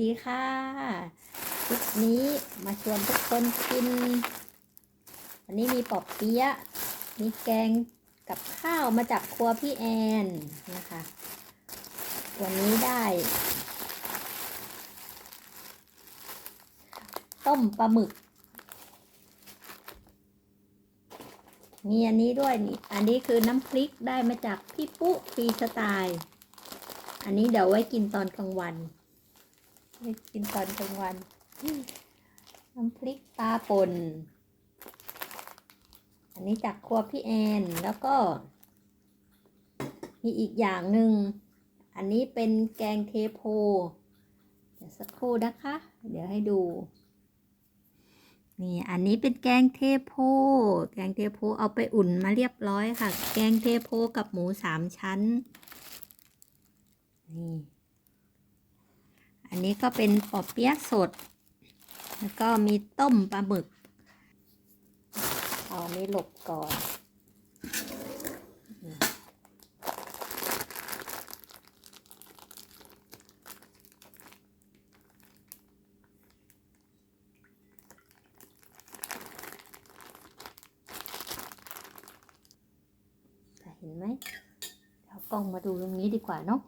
ดีค่ะคลิปนี้มาชวนทุกคนกิน วันนี้มีปอบเปี๊ยะ มีแกงกับข้าวมาจากครัวพี่แอนนะคะ วันนี้ได้ ต้มปลาหมึก มีอันนี้ด้วยนี่ อันนี้คือน้ำพริกได้มาจากพี่ปุ๊ฟรีสไตล์ อันนี้เดี๋ยวไว้กินตอนกลางวัน ไว้กินตอนกลางวันน้ำพริกปลาป่น อันนี้จากครัวพี่แอน แล้วก็ มีอีกอย่างหนึ่ง อันนี้เป็นแกงเทโพ เดี๋ยวสักครู่นะคะ เดี๋ยวให้ดู นี่ อันนี้เป็นแกงเทโพ แกงเทโพเอาไปอุ่นมาเรียบร้อยค่ะ แกงเทโพกับหมูสามชั้น นี่ อันนี้ก็เป็นปอเปี๊ยะสด แล้วก็มีต้มปลาหมึกเอาอันนี้หลบก่อนเห็นไหมเอากล้องมาดูตรงนี้ดีกว่าเนาะ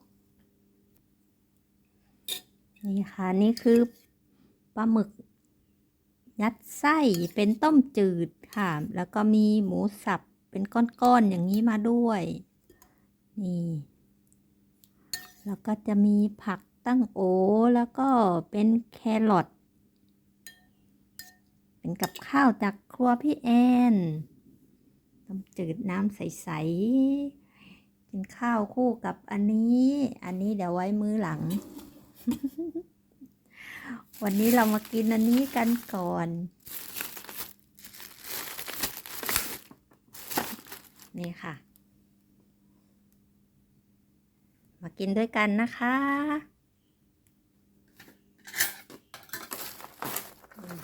นี่ค่ะนี่คือปลาหมึก ยัดไส้เป็นต้มจืดค่ะ แล้วก็มีหมูสับเป็นก้อนๆอย่างนี้มาด้วย นี่แล้วก็จะมีผักตั้งโอแล้วก็เป็นแครอทเป็นกับข้าวจากครัวพี่แอนต้มจืดน้ำใสๆกินข้าวคู่กับอันนี้ อันนี้เดี๋ยวไว้มื้อหลัง วันนี้เรามากินอันนี้กันก่อน นี่ค่ะ มากินด้วยกันนะคะอืม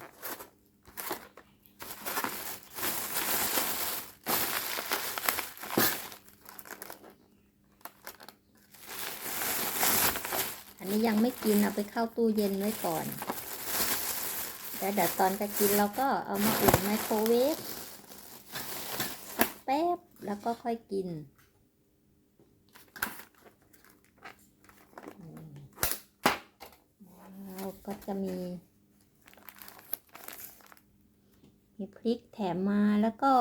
อันนี้ ยังไม่กินเอาไปเข้าตู้เย็นไว้ก่อน แล้วเดี๋ยวตอนจะกินเราก็เอามาอุ่นไมโครเวฟสักแป๊บแล้วก็ค่อยกินแล้วก็จะมี มีพริกแถมมาแล้วก็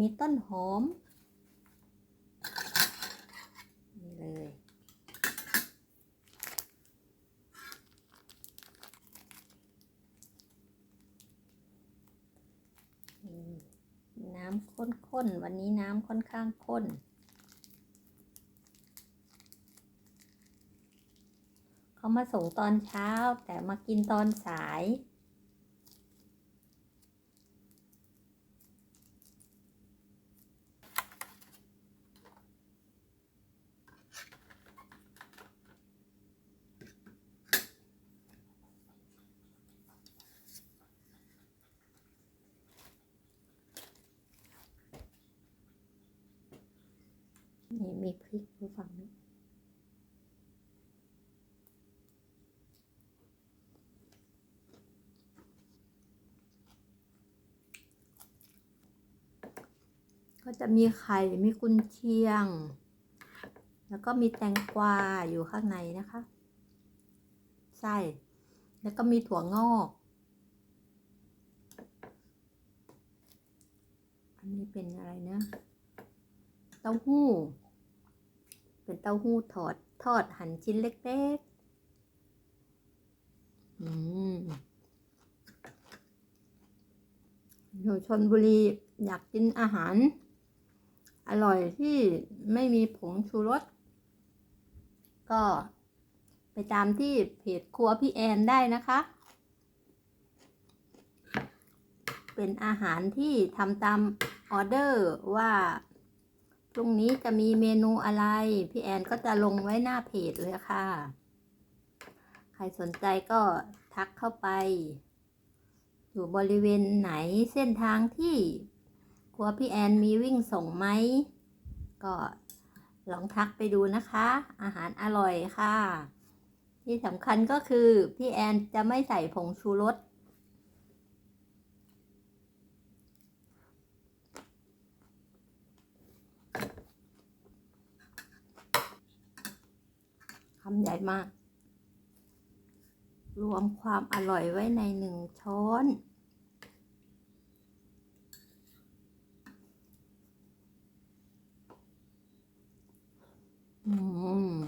มีต้นหอม นี่เลย อืม น้ำข้นๆ วันนี้น้ำค่อนข้างข้น เขามาส่งตอนเช้าแต่มากินตอนสาย นี่มีพริกอยู่ฝั่งนี้ก็จะมีไข่ มีกุนเชียง แล้วก็มีแตงกวาอยู่ข้างในนะคะไส้แล้วก็มีถั่วงอก อันนี้เป็นอะไรนะ เต้าหู้ เป็นเต้าหู้ทอดทอดหั่นชิ้นเล็กๆ อืมอยู่ชนบุรีอยากกินอาหาร อร่อยที่ไม่มีผงชูรส ก็ไปตามที่เพจครัวพี่แอนได้นะคะ เป็นอาหารที่ทำตามออเดอร์ว่า พรุ่งนี้จะมีเมนูอะไร พี่แอนก็จะลงไว้หน้าเพจเลยค่ะ ใครสนใจก็ทักเข้าไป อยู่บริเวณไหนเส้นทางที่ครัวพี่แอนมีวิ่งส่งไหม ก็ลองทักไปดูนะคะ อาหารอร่อยค่ะ ที่สำคัญก็คือ พี่แอนจะไม่ใส่ผงชูรสำใหญ่มาก รวมความอร่อยไว้ในหนึ่งช้อน อืม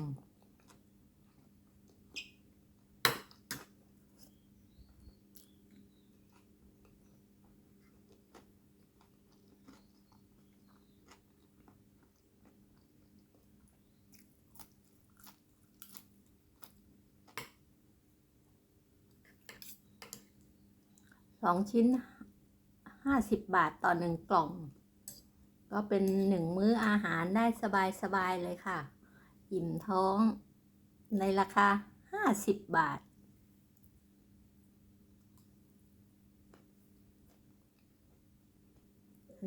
สองชิ้นห้าสิบบาทต่อหนึ่งกล่อง ก็เป็นหนึ่งมื้ออาหารได้สบายๆเลยค่ะ อิ่มท้องในราคาห้าสิบบาท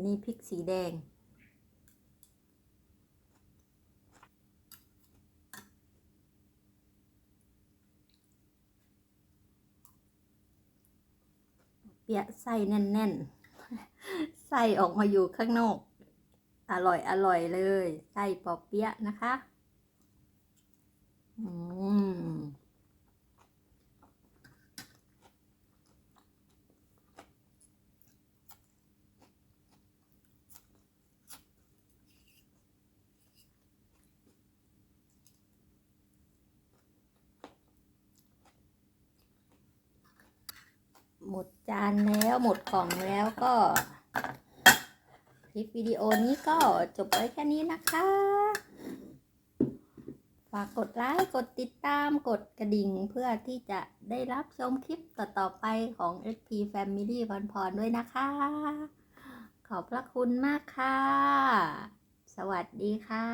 นี่พริกสีแดง เปียะไส้แน่นๆ ไส้ออกมาอยู่ข้างนอก อร่อยอร่อยเลย ไส้ปอเปียะนะคะ อืม หมดจานแล้วหมดกล่องแล้วก็คลิปวิดีโอนี้ก็จบไว้แค่นี้นะคะ ฝากกดไลค์กดติดตามกดกระดิ่งเพื่อที่จะได้รับชมคลิปต่อๆไปของ SP Family พรพรด้วยนะคะ ขอบพระคุณมากค่ะ สวัสดีค่ะ